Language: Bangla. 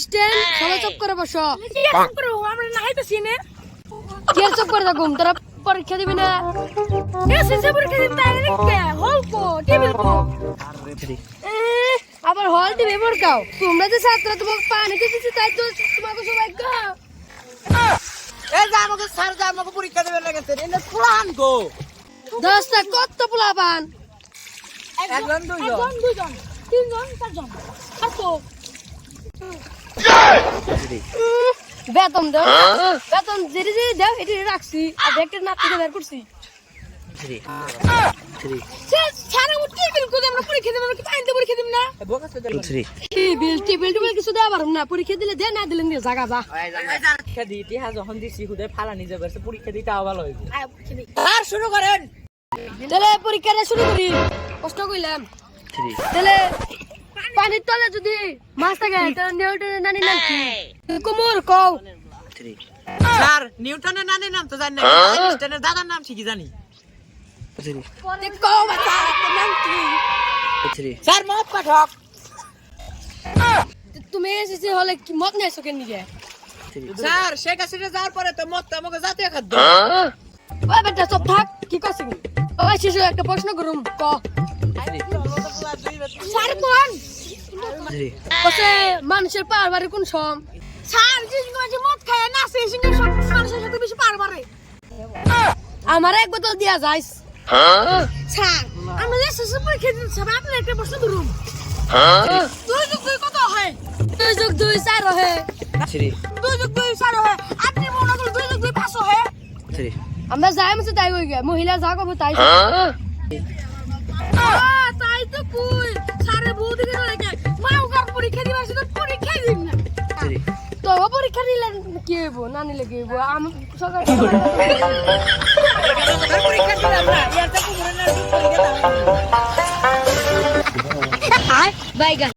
স্ট্যান্ড সবাই চুপ করে বসো। আমরা না হাইতেছি না। কে চুপ করে থাকুম তোরা পরীক্ষা দিবি না? পরীক্ষা আইলে কে? টেবিল কো আবার হল দিবে পরীক্ষাও তোমরা যে ছাত্র তোমাকে পানি দিতেছি তাই তো তোমাকে যে আমাকে স্যার যে আমাকে পরীক্ষা দেবে এনে ফুলান গো। দশটা কত পোলা পান একজন দুইজন। দুজন তিনজন চারজন। আর বেতন দাও। বেতন যেটি যেটি দাও এটি রাখছি। আর বের করছি। পরীক্ষা দিলে দে না দিলে জাগা যা। পরীক্ষা দিই ইতিহাস যখন দিছি হুদে ফালা নিজে বেরছে পরীক্ষা দিতে আবার ভালো হইব। আয় পরীক্ষা দিই আর শুরু করেন। তাহলে পরীক্ষাটা শুরু করি। কষ্ট করলাম তাহলে পানির তলে যদি মাছ থাকে তাহলে নেউটে নানি নাম কি? কুমুর কও। স্যার নিউটনের নানির নাম তো জানি না আইনস্টাইনের দাদার নাম ঠিকই জানি। কও বাতা নাম কি? স্যার মত পাঠক। তুমি এসেছি হলে কি মত নেছো কেন নিয়ে স্যার শেখ হাসিনা যাওয়ার পরে তো মত আমাকে জাতীয় খাদ্য। ওই বেটা সব থাক কি করছিস? ওই শিশু একটা প্রশ্ন করুম ক? মানুষের পার বাড়ি কোন সম? স্যার যে যে মদ খায় না সেই সঙ্গে সব মানুষের সাথে বেশি পার আমার এক বোতল দিয়া যাইস। স্যার আমরা যে এসএসসি পরীক্ষা দিতে স্যার আপনি একটা প্রশ্ন ধরুন দুই যোগ দুই কত হয়? দুই যুগ দুই চার হে দুই যোগ দুই চার হয়। আপনি মনে করুন দুই যোগ দুই পাঁচশো হয়? আমরা যাই মতো তাই হয়ে গে মহিলা যা কব তাই। আহ, তাই তো কই সারে বউদিকে লাগে মা ওকার পরীক্ষা দিবা শুধু পরীক্ষা দিন না তো পরীক্ষা নিলে কি হইব না নিলে কি হইব